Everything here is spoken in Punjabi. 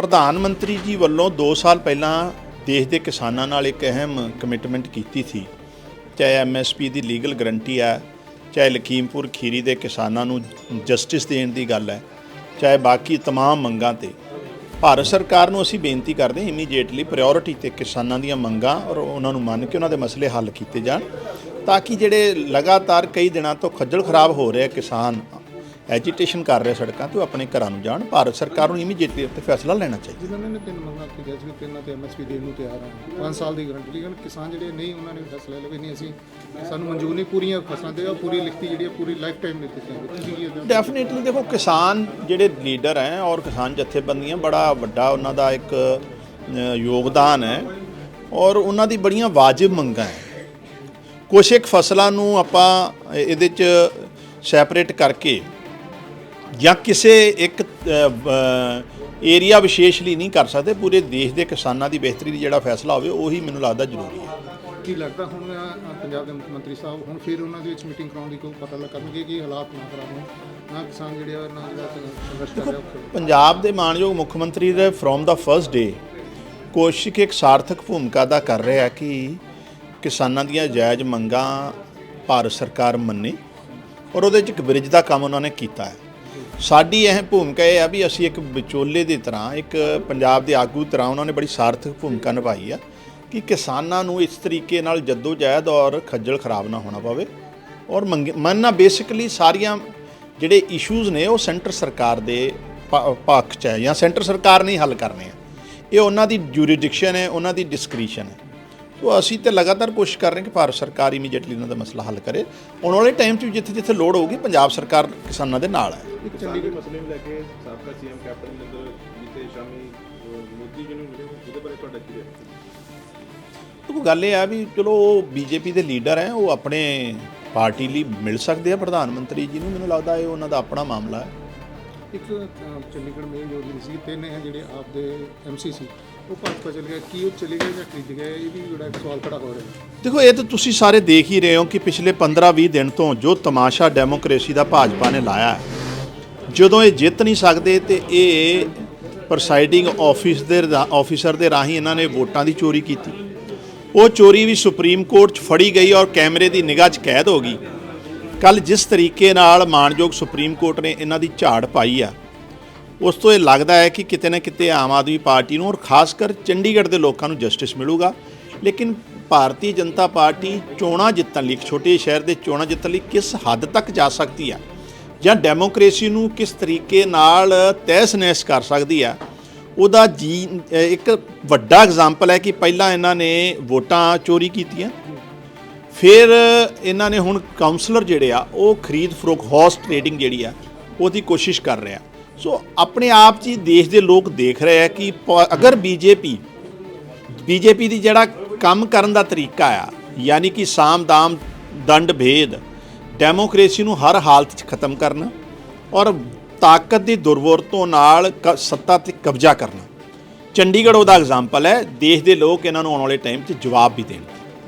ਪ੍ਰਧਾਨ ਮੰਤਰੀ ਜੀ ਵੱਲੋਂ 2 ਸਾਲ ਪਹਿਲਾਂ ਦੇਸ਼ ਦੇ ਕਿਸਾਨਾਂ ਨਾਲ ਇੱਕ ਅਹਿਮ ਕਮਿਟਮੈਂਟ ਕੀਤੀ ਸੀ ਚਾਹੇ ਐਮਐਸਪੀ ਦੀ ਲੀਗਲ ਗਰੰਟੀ ਹੈ ਚਾਹੇ ਲਖੀਮਪੁਰ ਖੀਰੀ ਦੇ ਕਿਸਾਨਾਂ ਨੂੰ ਜਸਟਿਸ ਦੇਣ ਦੀ ਗੱਲ ਹੈ ਚਾਹੇ ਬਾਕੀ तमाम ਮੰਗਾਂ ਤੇ ਭਾਰਤ ਸਰਕਾਰ ਨੂੰ ਅਸੀਂ ਬੇਨਤੀ ਕਰਦੇ ਹਾਂ ਇਮੀਡੀਏਟਲੀ ਪ੍ਰਾਇੋਰਟੀ ਤੇ ਕਿਸਾਨਾਂ ਦੀਆਂ ਮੰਗਾਂ ਔਰ ਉਹਨਾਂ ਨੂੰ ਮੰਨ ਕੇ ਉਹਨਾਂ ਦੇ ਮਸਲੇ ਹੱਲ ਕੀਤੇ ਜਾਣ ਤਾਂ ਕਿ ਜਿਹੜੇ ਲਗਾਤਾਰ ਕਈ ਦਿਨਾਂ ਤੋਂ ਖੱਜਲ ਖਰਾਬ ਹੋ ਰਹੇ ਕਿਸਾਨ ਐਜੀਟੇਸ਼ਨ ਕਰ ਰਹੇ ਸੜਕਾਂ ਤੇ ਉਹ ਆਪਣੇ ਘਰਾਂ ਨੂੰ ਜਾਣ ਭਾਰਤ ਸਰਕਾਰ ਨੂੰ ਇਮੀਡੀਏਟਲੀ ਉੱਤੇ ਫੈਸਲਾ ਲੈਣਾ ਚਾਹੀਦਾ। ਜਿਨ੍ਹਾਂ ਨੇ ਤਿੰਨ ਮੰਗਾਂ ਕੀਤੀਆਂ ਸੀ ਤਿੰਨਾਂ ਤੇ ਐਮਐਸਪੀ ਦੇਣ ਨੂੰ ਤਿਆਰ ਹਾਂ 5 ਸਾਲ ਦੀ ਗਰੰਟੀ ਲੇਕਿਨ ਕਿਸਾਨ ਜਿਹੜੇ ਨਹੀਂ ਉਹਨਾਂ ਨੇ ਫੈਸਲਾ ਲਿਆ ਵੀ ਨਹੀਂ ਅਸੀਂ ਸਾਨੂੰ ਮਨਜ਼ੂਰ ਨਹੀਂ ਪੂਰੀਆਂ ਫਸਲਾਂ ਦੇ ਉਹ ਪੂਰੀ ਲਿਖਤੀ ਜਿਹੜੀ ਹੈ ਪੂਰੀ ਲਾਈਫ ਟਾਈਮ ਲਿਖਤੀ ਸੀ ਡੈਫੀਨਿਟਲੀ ਦੇਖੋ ਕਿਸਾਨ ਜਿਹੜੇ ਲੀਡਰ ਹੈ ਔਰ ਕਿਸਾਨ ਜਥੇਬੰਦੀਆਂ ਬੜਾ ਵੱਡਾ ਉਹਨਾਂ ਦਾ ਇੱਕ ਯੋਗਦਾਨ ਹੈ ਔਰ ਉਹਨਾਂ ਦੀ ਬੜੀਆਂ ਵਾਜਿਬ ਮੰਗਾਂ ਹੈ। ਕੁਛ ਇੱਕ ਫਸਲਾਂ ਨੂੰ ਆਪਾਂ ਇਹਦੇ ਚ ਸੈਪਰੇਟ ਕਰਕੇ ਜਾਂ ਕਿਸੇ ਇੱਕ ਏਰੀਆ ਵਿਸ਼ੇਸ਼ ਲਈ ਨਹੀਂ ਕਰ ਸਕਦੇ ਪੂਰੇ ਦੇਸ਼ ਦੇ ਕਿਸਾਨਾਂ ਦੀ ਬਿਹਤਰੀ ਲਈ ਜਿਹੜਾ ਫੈਸਲਾ ਹੋਵੇ ਉਹੀ ਮੈਨੂੰ ਲੱਗਦਾ ਜ਼ਰੂਰੀ ਹੈ। ਕੀ ਲੱਗਦਾ ਹੁਣ ਪੰਜਾਬ ਦੇ ਮੁੱਖ ਮੰਤਰੀ ਸਾਹਿਬ ਹੁਣ ਫਿਰ ਉਹਨਾਂ ਦੇ ਵਿੱਚ ਮੀਟਿੰਗ ਕਰਾਉਣ ਦੀ ਕੋਈ ਪਤਾ ਲੱਗ ਕਰਨਗੇ ਕਿ ਹਾਲਾਤ ਨਾ ਖਰਾਬ ਹੋਣ? ਨਾ ਕਿਸਾਨ ਜਿਹੜੇ ਆ ਨਾ ਜਿਹੜਾ ਸੰਘਰਸ਼ ਕਰ ਰਿਹਾ ਪੰਜਾਬ ਦੇ ਮਾਨਯੋਗ ਮੁੱਖ ਮੰਤਰੀ ਦੇ ਫਰੋਮ ਦਾ ਫਰਸਟ ਡੇ ਕੋਸ਼ਿਸ਼ ਇੱਕ ਸਾਰਥਕ ਭੂਮਿਕਾ ਦਾ ਕਰ ਰਿਹਾ ਕਿ ਕਿਸਾਨਾਂ ਦੀਆਂ ਜਾਇਜ਼ ਮੰਗਾਂ ਭਾਰਤ ਸਰਕਾਰ ਮੰਨੇ ਔਰ ਉਹਦੇ 'ਚ ਇੱਕ ਬ੍ਰਿਜ ਦਾ ਕੰਮ ਉਹਨਾਂ ਨੇ ਕੀਤਾ ਹੈ। ਸਾਡੀ ਇਹ ਭੂਮਿਕਾ ਇਹ ਆ ਵੀ ਅਸੀਂ ਇੱਕ ਵਿਚੋਲੇ ਦੀ ਤਰ੍ਹਾਂ, ਇੱਕ ਪੰਜਾਬ ਦੇ ਆਗੂ ਤਰ੍ਹਾਂ ਉਹਨਾਂ ਨੇ ਬੜੀ ਸਾਰਥਕ ਭੂਮਿਕਾ ਨਿਭਾਈ ਆ ਕਿ ਕਿਸਾਨਾਂ ਨੂੰ ਇਸ ਤਰੀਕੇ ਨਾਲ ਜਦੋਜਹਿਦ ਔਰ ਖੱਜਲ ਖਰਾਬ ਨਾ ਹੋਣਾ ਪਵੇ ਔਰ ਮੰਗ- ਮੰਨਣਾ ਬੇਸਿਕਲੀ ਸਾਰੀਆਂ ਜਿਹੜੇ ਇਸ਼ੂਜ਼ ਨੇ ਉਹ ਸੈਂਟਰ ਸਰਕਾਰ ਦੇ ਪ- ਪੱਖ 'ਚ ਹੈ ਜਾਂ ਸੈਂਟਰ ਸਰਕਾਰ ਨਹੀਂ ਹੱਲ ਕਰਨੇ ਆ। ਇਹ ਉਹਨਾਂ ਦੀ ਜੂਰੀਡਿਕਸ਼ਨ ਹੈ, ਉਹਨਾਂ ਦੀ ਡਿਸਕ੍ਰੀਸ਼ਨ ਹੈ। ਸੋ ਅਸੀਂ ਤੇ ਲਗਾਤਾਰ ਕੋਸ਼ਿਸ਼ ਕਰ ਰਹੇ ਕਿ ਭਾਰਤ ਸਰਕਾਰ ਇਮੀਡੀਏਟਲੀ ਉਹਨਾਂ ਦਾ ਮਸਲਾ ਹੱਲ ਕਰੇ। ਆਉਣ ਵਾਲੇ ਟਾਈਮ 'ਚ ਵੀ ਜਿੱਥੇ ਜਿੱਥੇ ਲੋੜ ਹੋਊਗੀ, ਪੰਜਾਬ ਸਰਕਾਰ ਕਿਸਾਨਾਂ ਦੇ ਨਾਲ ਹੈ। ਇੱਕ ਚੰਡੀਗੜ੍ਹ ਮਸਲੇ ਨੂੰ ਲੈ ਕੇ ਸਾਬਕਾ ਸੀਐਮ ਕੈਪਟਨ ਅਮਰਿੰਦਰ ਬੀਤੇ ਸ਼ਾਮੀ ਮੋਦੀ ਜੀ ਨੂੰ ਮਿਲੇ ਉਹਦੇ ਬਾਰੇ ਤੁਹਾਡਾ ਕੀ ਹੈ ਦੇਖੋ ਗੱਲ ਇਹ ਆ ਵੀ ਚਲੋ ਉਹ ਬੀਜੇਪੀ ਦੇ ਲੀਡਰ ਹੈ ਉਹ ਆਪਣੇ ਪਾਰਟੀ ਲਈ ਮਿਲ ਸਕਦੇ ਆ ਪ੍ਰਧਾਨ ਮੰਤਰੀ ਜੀ ਨੂੰ। ਮੈਨੂੰ ਲੱਗਦਾ ਇਹ ਉਹਨਾਂ ਦਾ ਆਪਣਾ ਮਾਮਲਾ ਹੈ। ਇੱਕ ਚੰਡੀਗੜ੍ਹ ਮੇਲ ਜੋ ਸੀ ਤਿੰਨ ਹੈ ਜਿਹੜੇ ਆਪ ਦੇ ਐਮਸੀ ਸੀ ਉਹ ਭਾਜਪਾ ਚਲੇ ਗਏ ਕੀ ਉਹ ਚਲੇ ਗਏ ਜਾਂ ਖਰੀਦ ਗਏ ਇਹ ਵੀ ਇੱਕ ਸਵਾਲ ਖੜਾ ਹੋ ਰਿਹਾ ਹੈ। ਦੇਖੋ ਇਹ ਤਾਂ ਤੁਸੀਂ ਸਾਰੇ ਦੇਖ ਹੀ ਰਹੇ ਹੋ ਕਿ ਪਿਛਲੇ 15-20 ਦਿਨ ਤੋਂ ਜੋ ਤਮਾਸ਼ਾ ਡੈਮੋਕ੍ਰੇਸੀ ਦਾ ਭਾਜਪਾ ਨੇ ਲਾਇਆ ਹੈ, ਜਦੋਂ ਇਹ ਜਿੱਤ ਨਹੀਂ ਸਕਦੇ ਤੇ ਇਹ ਪ੍ਰੈਸਾਈਡਿੰਗ ਆਫਿਸ ਦੇ ਰਾ- ਆਫੀਸਰ ਦੇ ਰਾਹੀਂ ਇਹਨਾਂ ਨੇ ਵੋਟਾਂ ਦੀ ਚੋਰੀ ਕੀਤੀ। ਉਹ ਚੋਰੀ ਵੀ ਸੁਪਰੀਮ ਕੋਰਟ 'ਚ ਫੜੀ ਗਈ ਔਰ ਕੈਮਰੇ ਦੀ ਨਿਗਾਹ 'ਚ ਕੈਦ ਹੋ ਗਈ। ਕੱਲ ਜਿਸ ਤਰੀਕੇ ਨਾਲ ਮਾਣਯੋਗ ਸੁਪਰੀਮ ਕੋਰਟ ਨੇ ਇਹਨਾਂ ਦੀ ਝਾੜ ਪਾਈ ਆ, ਉਸ ਤੋਂ ਇਹ ਲੱਗਦਾ ਹੈ ਕਿ ਕਿਤੇ ਨਾ ਕਿਤੇ ਆਮ ਆਦਮੀ ਪਾਰਟੀ ਨੂੰ ਔਰ ਖਾਸ ਕਰ ਚੰਡੀਗੜ੍ਹ ਦੇ ਲੋਕਾਂ ਨੂੰ ਜਸਟਿਸ ਮਿਲੂਗਾ। ਲੇਕਿਨ ਭਾਰਤੀ ਜਨਤਾ ਪਾਰਟੀ ਚੋਣਾਂ ਜਿੱਤਣ ਲਈ, ਇੱਕ ਛੋਟੇ ਸ਼ਹਿਰ ਦੇ ਚੋਣਾਂ ਜਿੱਤਣ ਲਈ ਕਿਸ ਹੱਦ ਤੱਕ ਜਾ ਸਕਦੀ ਹੈ ਜਾਂ ਡੈਮੋਕ੍ਰੇਸੀ ਨੂੰ ਕਿਸ ਤਰੀਕੇ ਨਾਲ ਤਹਿਸ-ਨਹਿਸ ਕਰ ਸਕਦੀ ਆ, ਉਹਦਾ ਜੀ ਇੱਕ ਵੱਡਾ ਐਗਜ਼ਾਮਪਲ ਹੈ ਕਿ ਪਹਿਲਾਂ ਇਹਨਾਂ ਨੇ ਵੋਟਾਂ ਚੋਰੀ ਕੀਤੀਆਂ। ਫਿਰ ਇਹਨਾਂ ਨੇ ਹੁਣ ਕਾਉਂਸਲਰ ਜਿਹੜੇ ਆ, ਉਹ ਖਰੀਦ ਫਰੋਖ ਹੌਸ ਟ੍ਰੇਡਿੰਗ ਜਿਹੜੀ ਆ, ਉਹਦੀ ਕੋਸ਼ਿਸ਼ ਕਰ ਰਿਹਾ ਸੋ ਆਪਣੇ ਆਪ 'ਚ ਹੀ ਦੇਸ਼ ਦੇ ਲੋਕ ਦੇਖ ਰਹੇ ਆ ਕਿ ਪ- ਅਗਰ ਬੀਜੇਪੀ ਬੀਜੇਪੀ ਦੀ ਜਿਹੜਾ ਕੰਮ ਕਰਨ ਦਾ ਤਰੀਕਾ ਆ, ਯਾਨੀ ਕਿ ਸਾਮ ਦਾਮ ਦੰਡ ਭੇਦ ਡੈਮੋਕ੍ਰੇਸੀ ਨੂੰ ਹਰ ਹਾਲਤ 'ਚ ਖਤਮ ਕਰਨਾ ਔਰ ਤਾਕਤ ਦੀ ਦੁਰਵਰਤੋਂ ਨਾਲ ਕ- ਸੱਤਾ ਤੇ ਕਬਜ਼ਾ ਕਰਨਾ। ਚੰਡੀਗੜ੍ਹ ਉਹਦਾ ਐਗਜ਼ਾਮਪਲ ਹੈ। ਦੇਸ਼ ਦੇ ਲੋਕ ਇਹਨਾਂ ਨੂੰ ਆਉਣ ਵਾਲੇ ਟਾਈਮ 'ਚ ਜਵਾਬ ਵੀ ਦੇਣਗੇ